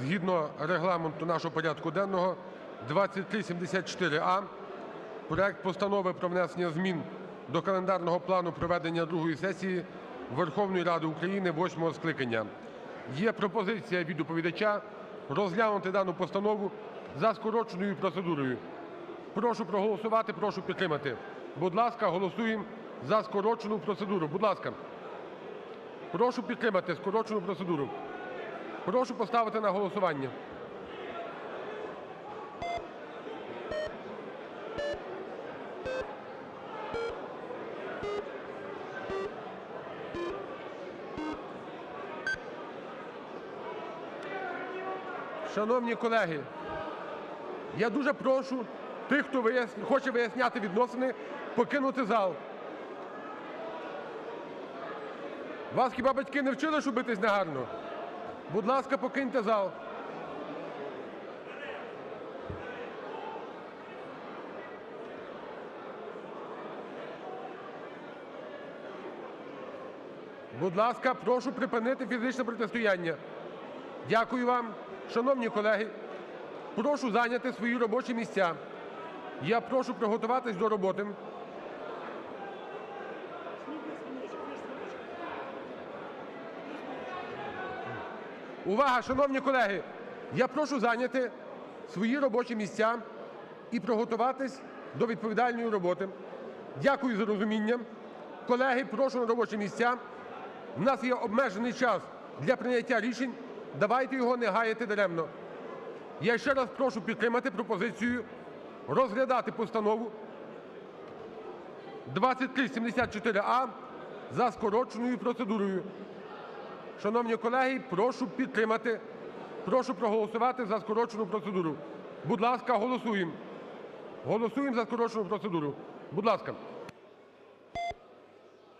згідно регламенту нашого порядку денного 2374а проект Постанови про внесення змін до календарного плану проведення другої сесії Верховної Ради України восьмого скликання. Є пропозиція від доповідача розглянути дану постанову за скороченою процедурою. Прошу проголосувати, прошу підтримати. Будь ласка, голосуємо за скорочену процедуру. Будь ласка. Прошу підтримати скорочену процедуру. Прошу поставити на голосування. Шановні колеги, я дуже прошу тих, хто вияс- хоче виясняти відносини, покинути зал. Вас хіба батьки не вчили, що битись негарно? Будь ласка, покиньте зал. Будь ласка, прошу припинити фізичне протистояння. Дякую вам. Шановні колеги, прошу зайняти свої робочі місця. Я прошу приготуватись до роботи. Увага, шановні колеги! Я прошу зайняти свої робочі місця і приготуватись до відповідальної роботи. Дякую за розуміння. Колеги, прошу на робочі місця. У нас є обмежений час для прийняття рішень. Давайте його не гаяти даремно. Я ще раз прошу підтримати пропозицію розглядати постанову 2374а за скороченою процедурою. Шановні колеги, прошу підтримати, прошу проголосувати за скорочену процедуру. Будь ласка, голосуємо. Голосуємо за скорочену процедуру. Будь ласка.